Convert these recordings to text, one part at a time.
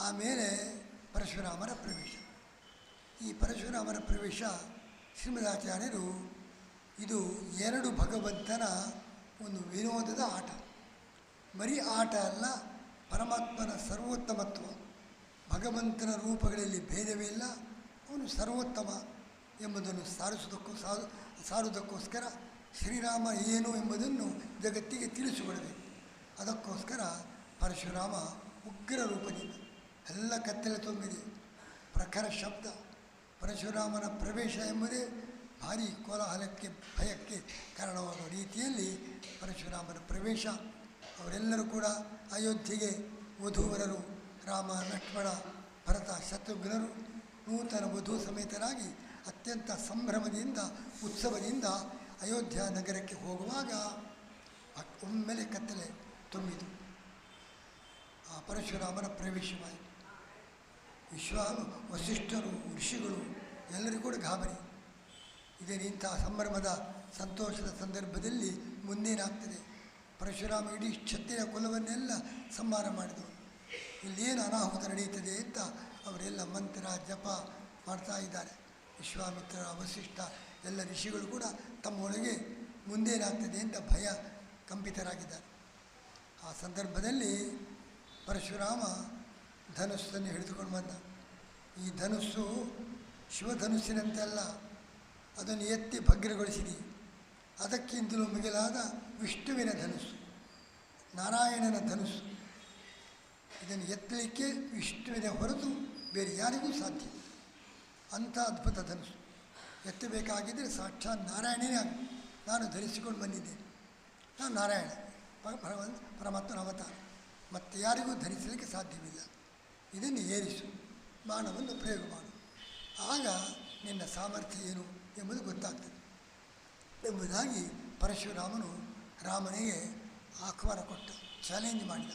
ಆಮೇಲೆ ಪರಶುರಾಮರ ಪ್ರವೇಶ. ಈ ಪರಶುರಾಮರ ಪ್ರವೇಶ ಶ್ರೀಮದಾಚಾರ್ಯರು ಇದು ಎರಡು ಭಗವಂತನ ಒಂದು ವಿನೋದದ ಆಟ. ಬರೀ ಆಟ ಅಲ್ಲ, ಪರಮಾತ್ಮನ ಸರ್ವೋತ್ತಮತ್ವ. ಭಗವಂತನ ರೂಪಗಳಲ್ಲಿ ಭೇದವೇ ಇಲ್ಲ, ಅವನು ಸರ್ವೋತ್ತಮ ಎಂಬುದನ್ನು ಸಾರಿಸುವುದಕ್ಕೂ ಸಾರು ಸಾರುವುದಕ್ಕೋಸ್ಕರ ಶ್ರೀರಾಮ ಏನು ಎಂಬುದನ್ನು ಜಗತ್ತಿಗೆ ತಿಳಿಸಿಕೊಡಬೇಕು. ಅದಕ್ಕೋಸ್ಕರ ಪರಶುರಾಮ ಉಗ್ರ ರೂಪದಿಂದ ಎಲ್ಲ ಕತ್ತಲೆ ತುಂಬಿದೆ. ಪ್ರಖರ ಶಬ್ದ, ಪರಶುರಾಮನ ಪ್ರವೇಶ ಎಂಬುದೇ ಭಾರಿ ಕೋಲಾಹಲಕ್ಕೆ, ಭಯಕ್ಕೆ ಕಾರಣವಾಗುವ ರೀತಿಯಲ್ಲಿ ಪರಶುರಾಮನ ಪ್ರವೇಶ. ಅವರೆಲ್ಲರೂ ಕೂಡ ಅಯೋಧ್ಯೆಗೆ ವಧೂವರರು, ರಾಮ, ಲಕ್ಷ್ಮಣ, ಭರತ, ಶತ್ರುಘ್ನರು, ನೂತನ ವಧು ಸಮೇತರಾಗಿ ಅತ್ಯಂತ ಸಂಭ್ರಮದಿಂದ, ಉತ್ಸವದಿಂದ ಅಯೋಧ್ಯ ನಗರಕ್ಕೆ ಹೋಗುವಾಗ ಒಮ್ಮೆಲೆ ಕತ್ತಲೆ ತುಂಬಿತು. ಆ ಪರಶುರಾಮನ ಪ್ರವೇಶವಾಯಿತು. ವಿಶ್ವಾನು, ವಸಿಷ್ಠರು, ಋಷಿಗಳು, ಎಲ್ಲರಿಗೂ ಕೂಡ ಗಾಬರಿ. ಇದೇ ಇಂಥ ಸಂಭ್ರಮದ, ಸಂತೋಷದ ಸಂದರ್ಭದಲ್ಲಿ ಮುಂದೇನಾಗ್ತದೆ? ಪರಶುರಾಮ ಇಡೀ ಕ್ಷತ್ರಿಯ ಕುಲವನ್ನೆಲ್ಲ ಸಂಹಾರ ಮಾಡಿದರು ಇಲ್ಲೇನು ಅನಾಹುತ ನಡೆಯುತ್ತದೆ ಅಂತ ಅವರೆಲ್ಲ ಮಂತ್ರ, ಜಪ ಮಾಡ್ತಾ ಇದ್ದಾರೆ. ವಿಶ್ವಾಮಿತ್ರ, ವಸಿಷ್ಠ, ಎಲ್ಲ ಋಷಿಗಳು ಕೂಡ ತಮ್ಮೊಳಗೆ ಮುಂದೇನಾಗ್ತದೆ ಅಂತ ಭಯ ಕಂಪಿತರಾಗಿದ್ದಾರೆ. ಆ ಸಂದರ್ಭದಲ್ಲಿ ಪರಶುರಾಮ ಧನುಸ್ಸನ್ನು ಹಿಡಿದುಕೊಂಡು ಬಂದ. ಈ ಧನುಸ್ಸು ಶಿವಧನುಸ್ಸಿನಂತೆಲ್ಲ ಅದನ್ನು ಎತ್ತಿ ಭಗ್ರಗೊಳಿಸಿದಿ ಅದಕ್ಕಿಂತಲೂ ಮಿಗಿಲಾದ ವಿಷ್ಣುವಿನ ಧನುಸ್ಸು, ನಾರಾಯಣನ ಧನುಸ್ಸು. ಇದನ್ನು ಎತ್ತಲಿಕ್ಕೆ ವಿಷ್ಣುವಿನ ಹೊರತು ಬೇರೆ ಯಾರಿಗೂ ಸಾಧ್ಯ. ಅಂಥ ಅದ್ಭುತ ಧನುಸ್ಸು. ಎತ್ತಬೇಕಾಗಿದ್ದರೆ ಸಾಕ್ಷಾತ್ ನಾರಾಯಣನೇ ನಾನು ಧರಿಸಿಕೊಂಡು ಬಂದಿದ್ದೇನೆ. ನಾನು ನಾರಾಯಣ ಪರಮಾತ್ಮನ ಅವತಾರ. ಮತ್ತೆ ಯಾರಿಗೂ ಧರಿಸಲಿಕ್ಕೆ ಸಾಧ್ಯವಿಲ್ಲ. ಇದನ್ನು ಏರಿಸು. ಬಾಣವನ್ನು ಪ್ರಯೋಗ ಮಾಡು ಆಗ ನಿನ್ನ ಸಾಮರ್ಥ್ಯ ಏನು ಎಂಬುದು ಗೊತ್ತಾಗ್ತದೆ. ಎಂಬುದಾಗಿ ಪರಶುರಾಮನು ರಾಮನಿಗೆ ಆಹ್ವಾನ ಕೊಟ್ಟ ಚಾಲೆಂಜ್ ಮಾಡಿದ.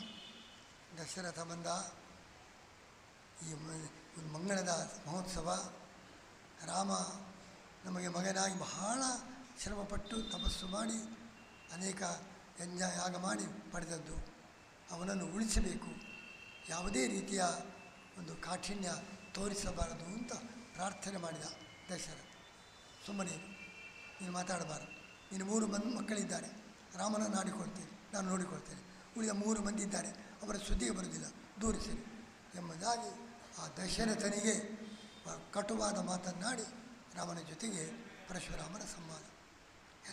ದಶರಥ ಬಂದ. ಈ ಮಂಗಳದ ಮಹೋತ್ಸವ. ರಾಮ ನಮಗೆ ಮಗನಾಗಿ ಬಹಳ ಶ್ರಮಪಟ್ಟು ತಪಸ್ಸು ಮಾಡಿ, ಅನೇಕ ಯಜ್ಞ ಯಾಗ ಮಾಡಿ ಪಡೆದದ್ದು. ಅವನನ್ನು ಉಳಿಸಬೇಕು. ಯಾವುದೇ ರೀತಿಯ ಒಂದು ಕಾಠಿಣ್ಯ ತೋರಿಸಬಾರದು ಅಂತ ಪ್ರಾರ್ಥನೆ ಮಾಡಿದ ದಶರಥ. ಸುಮ್ಮನೆ. ನೀನು ಮಾತಾಡಬಾರದು. ನೀನು ಮೂರು ಮಂದಿ ಮಕ್ಕಳಿದ್ದಾರೆ. ರಾಮನ ನಾಡಿಕೊಳ್ತೀನಿ. ನಾನು ನೋಡಿಕೊಳ್ತೇನೆ. ಉಳಿದ ಮೂರು ಮಂದಿ ಇದ್ದಾರೆ ಅವರ ಸುದ್ದಿಗೆ ಬರುವುದಿಲ್ಲ. ದೂರಿಸಿರಿ ಎಂಬುದಾಗಿ ಆ ದಶರಥನಿಗೆ ಕಟುವಾದ ಮಾತನ್ನಾಡಿ ರಾಮನ ಜೊತೆಗೆ ಪರಶುರಾಮನ ಸಂವಾದ.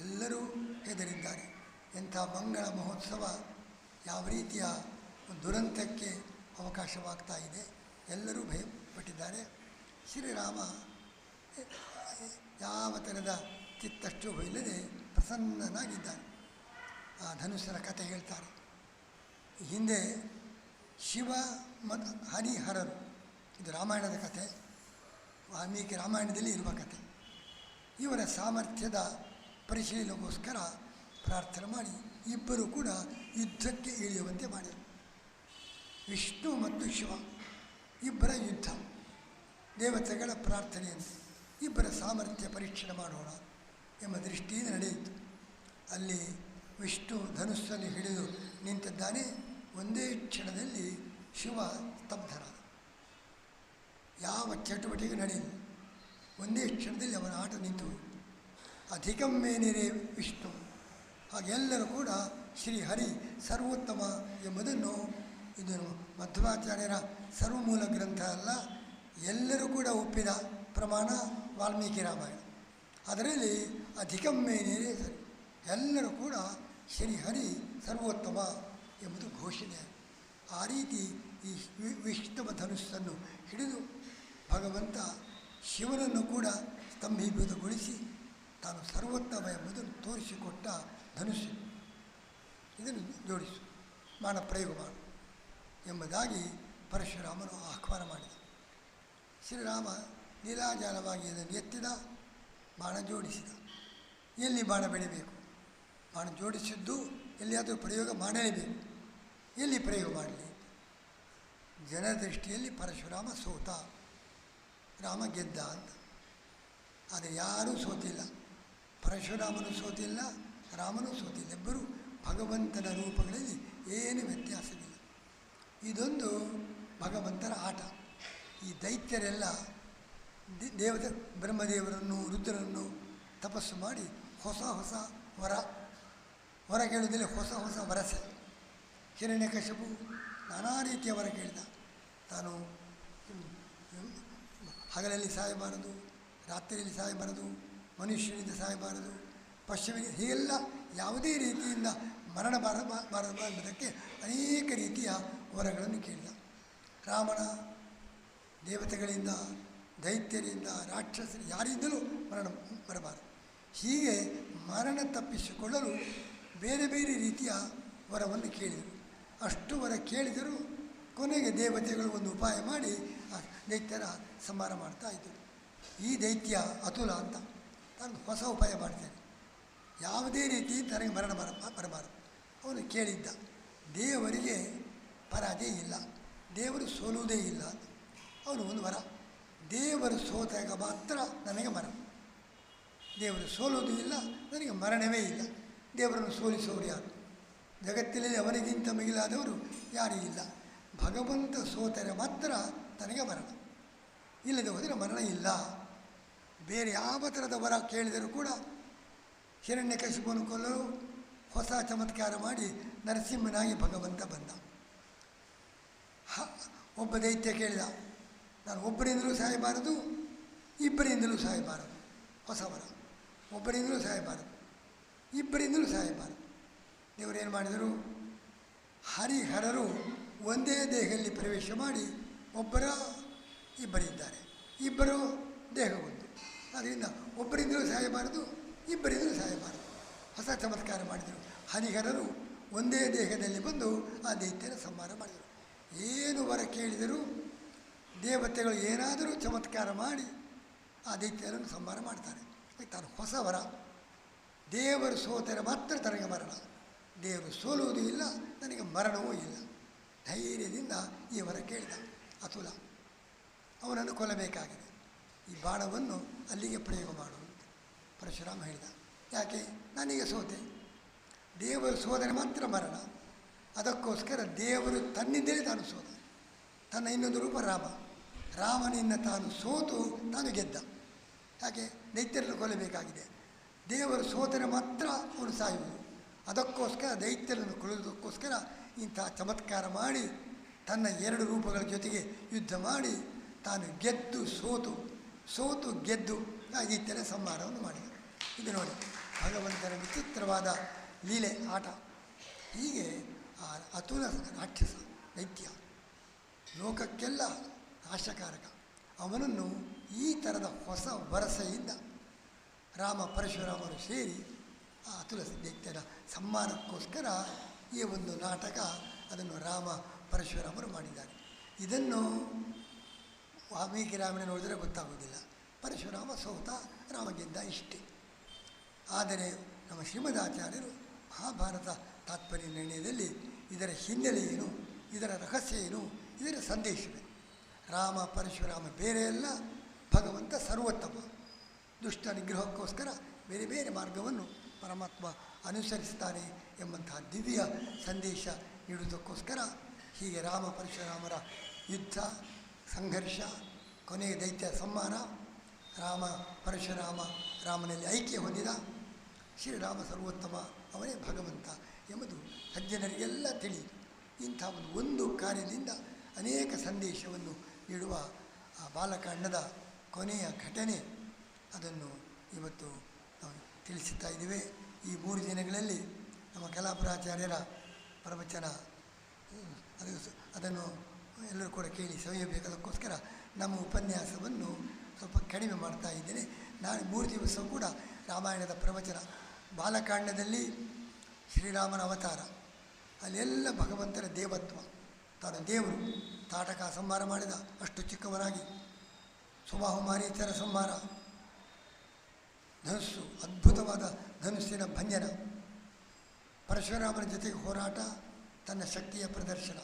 ಎಲ್ಲರೂ ಹೆದರಿದ್ದಾರೆ. ಎಂಥ ಮಂಗಳ ಮಹೋತ್ಸವ ಯಾವ ರೀತಿಯ ದುರಂತಕ್ಕೆ ಅವಕಾಶವಾಗ್ತಾ ಇದೆ. ಎಲ್ಲರೂ ಭಯಪಟ್ಟಿದ್ದಾರೆ. ಶ್ರೀರಾಮ, ಯಾವ ಥರದ ಚಿತ್ತಷ್ಟು ಇಲ್ಲದೆ ಪ್ರಸನ್ನನಾಗಿದ್ದಾನೆ. ಆ ಧನುಷ್ಯರ ಕಥೆ ಹೇಳ್ತಾರೆ. ಹಿಂದೆ ಶಿವ ಮತ್ತು ಹರಿಹರರು, ಇದು ರಾಮಾಯಣದ ಕಥೆ ವಾಲ್ಮೀಕಿ ರಾಮಾಯಣದಲ್ಲಿ ಇರುವ ಕಥೆ ಇವರ ಸಾಮರ್ಥ್ಯದ ಪರಿಶೀಲನೆಗೋಸ್ಕರ ಪ್ರಾರ್ಥನೆ ಮಾಡಿ, ಇಬ್ಬರು ಕೂಡ ಯುದ್ಧಕ್ಕೆ ಇಳಿಯುವಂತೆ ಮಾಡಿದರು. ವಿಷ್ಣು ಮತ್ತು ಶಿವ, ಇಬ್ಬರ ಯುದ್ಧ, ದೇವತೆಗಳ ಪ್ರಾರ್ಥನೆಯಂತೆ ಇಬ್ಬರ ಸಾಮರ್ಥ್ಯ ಪರೀಕ್ಷಣೆ ಮಾಡೋಣ ಎಂಬ ದೃಷ್ಟಿಯಿಂದ ನಡೆಯಿತು. ಅಲ್ಲಿ ವಿಷ್ಣು ಧನುಸ್ಸನ್ನು ಹಿಡಿದು ನಿಂತಿದ್ದಾನೆ. ಒಂದೇ ಕ್ಷಣದಲ್ಲಿ ಶಿವ ಸ್ತಬ್ಧರಾದ. ಯಾವ ಚಟುವಟಿಕೆ ನಡೆಯಲಿಲ್ಲ ಒಂದೇ ಕ್ಷಣದಲ್ಲಿ ಅವನ ಆಟ ನಿಂತು ಅಧಿಕಮ್ಮೇನಿರೇ ವಿಷ್ಣು, ಹಾಗೆಲ್ಲರೂ ಕೂಡ ಶ್ರೀ ಹರಿ ಸರ್ವೋತ್ತಮ ಎಂಬುದನ್ನು ಇದು ಮಧ್ವಾಚಾರ್ಯರ ಸರ್ವಮೂಲ ಗ್ರಂಥ ಅಲ್ಲ. ಎಲ್ಲರೂ ಕೂಡ ಒಪ್ಪಿದ ಪ್ರಮಾಣ ವಾಲ್ಮೀಕಿ ರಾಮಾಯಣ. ಅದರಲ್ಲಿ ಅಧಿಕಮ್ಮೇನಿರೆ ಸರಿ. ಎಲ್ಲರೂ ಕೂಡ ಶ್ರೀಹರಿ ಸರ್ವೋತ್ತಮ ಎಂಬುದು ಘೋಷಣೆ. ಆ ರೀತಿ ಈ ವಿಷ್ಣುವ ಧನುಸ್ಸನ್ನು ಹಿಡಿದು ಭಗವಂತ ಶಿವನನ್ನು ಕೂಡ ಸ್ತಂಭೀಭೂತಗೊಳಿಸಿ ತಾನು ಸರ್ವೋತ್ತಮ ಎಂಬುದನ್ನು ತೋರಿಸಿಕೊಟ್ಟ ಧನುಸ್ಸು. ಇದನ್ನು ಜೋಡಿಸು. ಮಾಡ ಪ್ರಯೋಗ ಮಾಡು. ಎಂಬುದಾಗಿ ಪರಶುರಾಮನು ಆಹ್ವಾನ ಮಾಡಿದ. ಶ್ರೀರಾಮ ನೀಲಾಜಾಲವಾಗಿ ಅದನ್ನು ಎತ್ತಿದ, ಬಾಣ ಜೋಡಿಸಿದ. ಎಲ್ಲಿ ಬಾಣ ಬೆಳಿಬೇಕು? ಬಾಣ ಜೋಡಿಸಿದ್ದು ಎಲ್ಲಿಯಾದರೂ ಪ್ರಯೋಗ ಮಾಡಲೇಬೇಕು. ಎಲ್ಲಿ ಪ್ರಯೋಗ ಮಾಡಲಿ? ಜನ ದೃಷ್ಟಿಯಲ್ಲಿ ಪರಶುರಾಮ ಸೋತ. ರಾಮ ಗೆದ್ದ ಅಂತ. ಆದರೆ ಯಾರೂ ಸೋತಿಲ್ಲ. ಪರಶುರಾಮನು ಸೋತಿಲ್ಲ, ರಾಮನೂ ಸೋತಿಲ್ಲ. ಇಬ್ಬರು ಭಗವಂತನ ರೂಪಗಳಲ್ಲಿ ಏನು ವ್ಯತ್ಯಾಸವಿಲ್ಲ. ಇದೊಂದು ಭಗವಂತನ ಆಟ. ಈ ದೈತ್ಯರೆಲ್ಲ ದೇವತೆ, ಬ್ರಹ್ಮದೇವರನ್ನು, ರುದ್ರರನ್ನು ತಪಸ್ಸು ಮಾಡಿ ಹೊಸ ಹೊಸ ವರ ವರ ಕೇಳಿದಲ್ಲಿ ಹೊಸ ಹೊಸ ವರಸೆ. ಹಿರಣ್ಯಕಶಿಪು ನಾನಾ ರೀತಿಯ ವರ ಕೇಳಿದ. ತಾನು ಹಗಲಲ್ಲಿ ಸಾಯಬಾರದು ರಾತ್ರಿಯಲ್ಲಿ ಸಾಯಬಾರದು ಮನುಷ್ಯನಿಂದ ಸಾಯಬಾರದು ಪಶ್ಚಿಮಿಗೆ ಹೀಗೆಲ್ಲ ಯಾವುದೇ ರೀತಿಯಿಂದ ಮರಣ ಬಾರ ಎಂಬುದಕ್ಕೆ ಅನೇಕ ರೀತಿಯ ವರಗಳನ್ನು ಕೇಳಿದ. ರಾಮನ ದೇವತೆಗಳಿಂದ, ದೈತ್ಯರಿಂದ, ರಾಕ್ಷಸರು ಯಾರಿಂದಲೂ ಮರಣ ಬರಬಾರದು. ಹೀಗೆ ಮರಣ ತಪ್ಪಿಸಿಕೊಳ್ಳಲು ಬೇರೆ ಬೇರೆ ರೀತಿಯ ವರವನ್ನು ಕೇಳಿದರು. ಅಷ್ಟು ವರ ಕೇಳಿದರೂ ಕೊನೆಗೆ ದೇವತೆಗಳು ಒಂದು ಉಪಾಯ ಮಾಡಿ ಆ ದೈತ್ಯರ ಸಂಹಾರ ಮಾಡ್ತಾ ಇದ್ದರು. ಈ ದೈತ್ಯ ಅತುಲ ಅಂತ ತಾನು ಹೊಸ ಉಪಾಯ ಮಾಡ್ತೇನೆ. ಯಾವುದೇ ರೀತಿ ತನಗೆ ಮರಣ ಬರ ಬರಬಾರದು. ಅವನು ಕೇಳಿದ್ದ, ದೇವರಿಗೆ ಪರಾಜಯ ಇಲ್ಲ. ದೇವರು ಸೋಲುವುದೇ ಇಲ್ಲ. ಅವನು ಒಂದು ವರ. ದೇವರು ಸೋತಾಗ ಮಾತ್ರ ನನಗೆ ಮರಣ. ದೇವರು ಸೋಲುವುದೂ ಇಲ್ಲ, ನನಗೆ ಮರಣವೇ ಇಲ್ಲ. ದೇವರನ್ನು ಸೋಲಿಸೋರು ಯಾರು? ಜಗತ್ತಿನಲ್ಲಿ ಅವನಿಗಿಂತ ಮಿಗಿಲಾದವರು ಯಾರೂ ಇಲ್ಲ. ಭಗವಂತ ಸೋತರೆ ಮಾತ್ರ ತನಗೆ ಮರಣ. ಇಲ್ಲದೆ ಹೋದರೆ ಮರಣ ಇಲ್ಲ. ಬೇರೆ ಯಾವ ಥರದ ವರ ಕೇಳಿದರೂ ಕೂಡ ಹಿರಣ್ಯಕಶಿಪನ್ನು ಕೊಲ್ಲಲು ಹೊಸ ಚಮತ್ಕಾರ ಮಾಡಿ ನರಸಿಂಹನಾಗಿ ಭಗವಂತ ಬಂದ. ಒಬ್ಬ ದೈತ್ಯ ಕೇಳಿದ ನಾನು ಒಬ್ಬರಿಂದಲೂ ಸಾಯಬಾರದು ಇಬ್ಬರಿಂದಲೂ ಸಾಯಬಾರದು ಹೊಸ ವರ ಒಬ್ಬರಿಂದಲೂ ಸಾಯಬಾರದು ಇಬ್ಬರಿಂದಲೂ ಸಾಯಬಾರದು ದೇವರೇನು ಮಾಡಿದರು? ಹರಿಹರರು ಒಂದೇ ದೇಹದಲ್ಲಿ ಪ್ರವೇಶ ಮಾಡಿ ಒಬ್ಬರ ಇಬ್ಬರಿದ್ದಾರೆ. ಇಬ್ಬರು ದೇಹ ಒಂದು ಅದರಿಂದ ಒಬ್ಬರಿಂದಲೂ ಸಾಯಬಾರದು ಇಬ್ಬರಿಂದಲೂ ಸಾಯಬಾರದು ಹೊಸ ಚಮತ್ಕಾರ ಮಾಡಿದರು. ಹರಿಹರರು ಒಂದೇ ದೇಹದಲ್ಲಿ ಬಂದು ಆ ದೈತ್ಯನ ಸಂಹಾರ ಮಾಡಿದರು. ಏನು ವರ ಕೇಳಿದರೂ ದೇವತೆಗಳು ಏನಾದರೂ ಚಮತ್ಕಾರ ಮಾಡಿ ಆ ದೈತ್ಯರನ್ನು ಸಂಹಾರ ಮಾಡ್ತಾರೆ. ತಾನು ಹೊಸ ವರ. ದೇವರು ಸೋತರೆ ಮಾತ್ರ ತನಗೆ ಮರಣ. ದೇವರು ಸೋಲುವುದೂ ಇಲ್ಲ ನನಗೆ ಮರಣವೂ ಇಲ್ಲ. ಧೈರ್ಯದಿಂದ ಈ ವರ ಕೇಳಿದ ಅತುಲ, ಅವನನ್ನು ಕೊಲ್ಲಬೇಕಾಗಿದೆ. ಈ ಬಾಣವನ್ನು ಅಲ್ಲಿಗೆ ಪ್ರಯೋಗ ಮಾಡುವುದು ಪರಶುರಾಮ ಹೇಳಿದ. ಯಾಕೆ? ನನಗೆ ಸೋತೆ. ದೇವರು ಸೋದರೆ ಮಾತ್ರ ಮರಣ. ಅದಕ್ಕೋಸ್ಕರ ದೇವರು ತನ್ನಿಂದಲೇ ತಾನು ಸೋತ. ತನ್ನ ಇನ್ನೊಂದು ರೂಪ ರಾಮ. ರಾಮನಿಂದ ತಾನು ಸೋತು, ತಾನು ಗೆದ್ದ. ಯಾಕೆ ದೈತ್ಯರನ್ನು ಕೊಲ್ಲಬೇಕಾಗಿದೆ. ದೇವರು ಸೋತರೆ ಮಾತ್ರ ಅವನು ಸಾಯುವುದು ಅದಕ್ಕೋಸ್ಕರ ದೈತ್ಯರನ್ನು ಕೊಲ್ಲುವುದಕ್ಕೋಸ್ಕರ ಇಂಥ ಚಮತ್ಕಾರ ಮಾಡಿ, ತನ್ನ ಎರಡು ರೂಪಗಳ ಜೊತೆಗೆ ಯುದ್ಧ ಮಾಡಿ, ತಾನು ಗೆದ್ದು, ಸೋತು ಸೋತು, ಗೆದ್ದು ದೈತ್ಯರ ಸಂಹಾರವನ್ನು ಮಾಡಿದರು. ಇದು ನೋಡಿ ಭಗವಂತನ ವಿಚಿತ್ರವಾದ ಲೀಲೆ, ಆಟ. ಹೀಗೆ ಆ ಅತುಲ ರಾಕ್ಷಸ, ದೈತ್ಯ. ಲೋಕಕ್ಕೆಲ್ಲ ನಾಶಕಾರಕ. ಅವನನ್ನು ಈ ಥರದ ಹೊಸ ವರಸೆಯಿಂದ ರಾಮ ಪರಶುರಾಮರು ಸೇರಿ ಆ ಅತುಲ ದೈತ್ಯನ ಸಮ್ಮಾನಕ್ಕೋಸ್ಕರ ಈ ಒಂದು ನಾಟಕ ಅದನ್ನು ರಾಮ ಪರಶುರಾಮರು ಮಾಡಿದ್ದಾರೆ. ಇದನ್ನು ವಾಲ್ಮೀಕಿ ರಾಮನ ನೋಡಿದರೆ ಗೊತ್ತಾಗೋದಿಲ್ಲ ಪರಶುರಾಮ ಸೌತ ರಾಮ ಗೆದ್ದ ಇಷ್ಟೇ. ಆದರೆ ನಮ್ಮ ಶ್ರೀಮದಾಚಾರ್ಯರು ಮಹಾಭಾರತ ತಾತ್ಪರ್ಯ ನಿರ್ಣಯದಲ್ಲಿ ಇದರ ಹಿನ್ನೆಲೆ ಏನು? ಇದರ ರಹಸ್ಯ ಏನು? ಇದರ ಸಂದೇಶವೇ. ರಾಮ, ಪರಶುರಾಮ ಬೇರೆ ಅಲ್ಲ ಭಗವಂತ ಸರ್ವೋತ್ತಮ. ದುಷ್ಟ ನಿಗ್ರಹಕ್ಕೋಸ್ಕರ ಬೇರೆ ಬೇರೆ ಮಾರ್ಗವನ್ನು ಪರಮಾತ್ಮ ಅನುಸರಿಸ್ತಾನೆ ಎಂಬಂತಹ ದಿವ್ಯ ಸಂದೇಶ ನೀಡುವುದಕ್ಕೋಸ್ಕರ ಹೀಗೆ ರಾಮ, ಪರಶುರಾಮರ ಯುದ್ಧ, ಸಂಘರ್ಷ, ಕೊನೆಯ ದೈತ್ಯ ಸಂಹಾರ ರಾಮ, ಪರಶುರಾಮ ರಾಮನಲ್ಲಿ ಐಕ್ಯ ಹೊಂದಿದ ಶ್ರೀರಾಮ ಸರ್ವೋತ್ತಮ ಅವನೇ ಭಗವಂತ ಎಂಬುದು ಸಜ್ಜನರಿಗೆಲ್ಲ ತಿಳಿಯಿತು ಇಂಥ ಒಂದು ಒಂದು ಕಾರ್ಯದಿಂದ ಅನೇಕ ಸಂದೇಶವನ್ನು ನೀಡುವ ಆ ಬಾಲಕಾಂಡದ ಕೊನೆಯ ಘಟನೆ ಅದನ್ನು ಇವತ್ತು ನಾವು ತಿಳಿಸುತ್ತಾ ಇದ್ದೇವೆ. ಈ ಮೂರು ದಿನಗಳಲ್ಲಿ ನಮ್ಮ ಕಲಾಪುರಾಚಾರ್ಯರ ಪ್ರವಚನ, ಅದು ಅದನ್ನು ಎಲ್ಲರೂ ಕೂಡ ಕೇಳಿ ಸವಿಯಬೇಕಾದಕ್ಕೋಸ್ಕರ ನಮ್ಮ ಉಪನ್ಯಾಸವನ್ನು ಸ್ವಲ್ಪ ಕಡಿಮೆ ಮಾಡ್ತಾ ಇದ್ದೇನೆ. ನಾನು ಮೂರು ದಿವಸ ಕೂಡ ರಾಮಾಯಣದ ಪ್ರವಚನ. ಬಾಲಕಾಂಡದಲ್ಲಿ ಶ್ರೀರಾಮನ ಅವತಾರ. ಅಲ್ಲೆಲ್ಲ ಭಗವಂತನ ದೇವತ್ವ. ತಾನು ದೇವರು. ತಾಟಕ ಸಂಹಾರ ಮಾಡಿದ. ಅಷ್ಟು ಚಿಕ್ಕವನಾಗಿ. ಸುಬಾಹು ಮಾರೀಚರ ಸಂಹಾರ. ಧನುಸ್ಸು, ಅದ್ಭುತವಾದ ಧನುಸ್ಸಿನ ಭಂಜನ. ಪರಶುರಾಮನ ಜೊತೆಗೆ ಹೋರಾಟ, ತನ್ನ ಶಕ್ತಿಯ ಪ್ರದರ್ಶನ.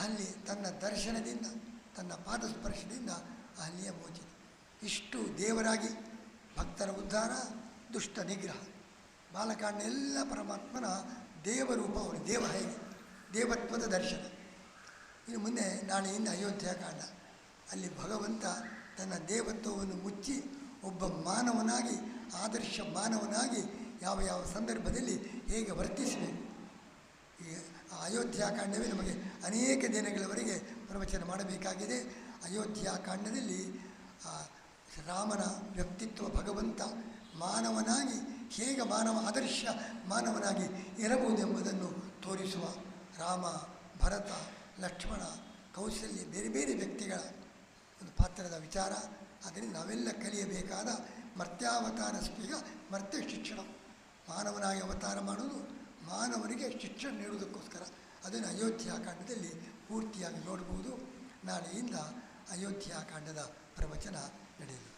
ಅಲ್ಲಿ ತನ್ನ ದರ್ಶನದಿಂದ, ತನ್ನ ಪಾದಸ್ಪರ್ಶದಿಂದ ಅಲ್ಲಿಯ ಮೋಚನೆ ಇಷ್ಟು ದೇವರಾಗಿ, ಭಕ್ತರ ಉದ್ಧಾರ, ದುಷ್ಟ ನಿಗ್ರಹ. ಬಾಲಕಾಂಡ ಎಲ್ಲ ಪರಮಾತ್ಮನ ದೇವರೂಪ ಅವರು ದೇವ ಹೇಗೆ ದೇವತ್ವದ ದರ್ಶನ. ಇನ್ನು ಮುಂದೆ ನಾಳೆಯಿಂದ ಅಯೋಧ್ಯಕಾಂಡ ಅಲ್ಲಿ ಭಗವಂತ ತನ್ನ ದೇವತ್ವವನ್ನು ಮುಚ್ಚಿ ಒಬ್ಬ ಮಾನವನಾಗಿ, ಆದರ್ಶ ಮಾನವನಾಗಿ ಯಾವ ಯಾವ ಸಂದರ್ಭದಲ್ಲಿ ಹೇಗೆ ವರ್ತಿಸಬೇಕು ಈ ಅಯೋಧ್ಯಾಕಾಂಡವೇ ನಮಗೆ ಅನೇಕ ದಿನಗಳವರೆಗೆ ಪ್ರವಚನ ಮಾಡಬೇಕಾಗಿದೆ. ಅಯೋಧ್ಯಾಕಾಂಡದಲ್ಲಿ ರಾಮನ ವ್ಯಕ್ತಿತ್ವ ಭಗವಂತ ಮಾನವನಾಗಿ, ಹೇಗೆ ಮಾನವ ಆದರ್ಶ ಮಾನವನಾಗಿ ಇರಬಹುದೆಂಬುದನ್ನು ತೋರಿಸುವ ರಾಮ, ಭರತ, ಲಕ್ಷ್ಮಣ, ಕೌಶಲ್ಯ, ಬೇರೆ ಬೇರೆ ವ್ಯಕ್ತಿಗಳ ಒಂದು ಪಾತ್ರದ ವಿಚಾರ. ಅದರಿಂದ ನಾವೆಲ್ಲ ಕಲಿಯಬೇಕಾದ ಮರ್ತ್ಯಾವತಾರ ಸ್ಪೀಗ ಮರ್ತ್ಯ ಶಿಕ್ಷಣ. ಮಾನವನಾಗಿ ಅವತಾರ ಮಾಡುವುದು ಮಾನವರಿಗೆ ಶಿಕ್ಷಣ ನೀಡುವುದಕ್ಕೋಸ್ಕರ. ಅದನ್ನು ಅಯೋಧ್ಯಾಕಾಂಡದಲ್ಲಿ ಪೂರ್ತಿಯಾಗಿ ನೋಡಬಹುದು ನಾಳೆಯಿಂದ ಅಯೋಧ್ಯಾಕಾಂಡದ ಪ್ರವಚನ ನಡೆಯಲಿದೆ.